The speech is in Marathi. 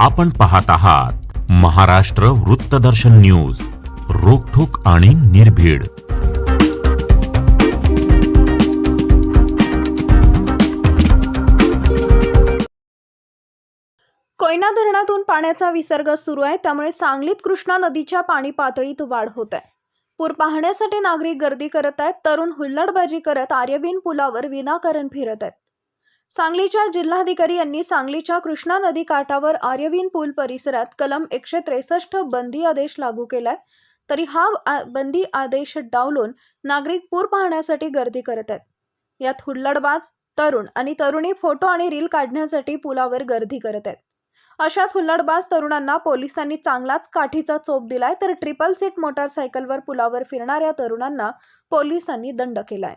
आपण पाहत आहात महाराष्ट्र वृत्तदर्शन न्यूज रोखोक आणि निर्भीड. कोयना धरणातून पाण्याचा विसर्ग सुरू आहे त्यामुळे सांगलीत कृष्णा नदीच्या पाणी पातळीत वाढ होत आहे. पूर पाहण्यासाठी नागरिक गर्दी करत आहेत तरुण हुल्लडबाजी करत आर्यवीन पुलावर विनाकारण फिरत आहेत. सांगलीच्या जिल्हाधिकारी यांनी सांगलीच्या कृष्णा नदी काठावर आर्यवीन पूल परिसरात कलम एकशे त्रेसष्ट बंदी आदेश लागू केलाय. तरी हा आ- बंदी आदेश डावलून नागरिक पूर पाहण्यासाठी गर्दी करत आहेत. यात हुल्लडबाज तरुण आणि तरुणी फोटो आणि रील काढण्यासाठी पुलावर गर्दी करत आहेत. अशाच हुल्लडबाज तरुणांना पोलिसांनी चांगलाच काठीचा चोप दिलाय तर ट्रिपल सीट मोटारसायकलवर पुलावर फिरणाऱ्या तरुणांना पोलिसांनी दंड केलाय.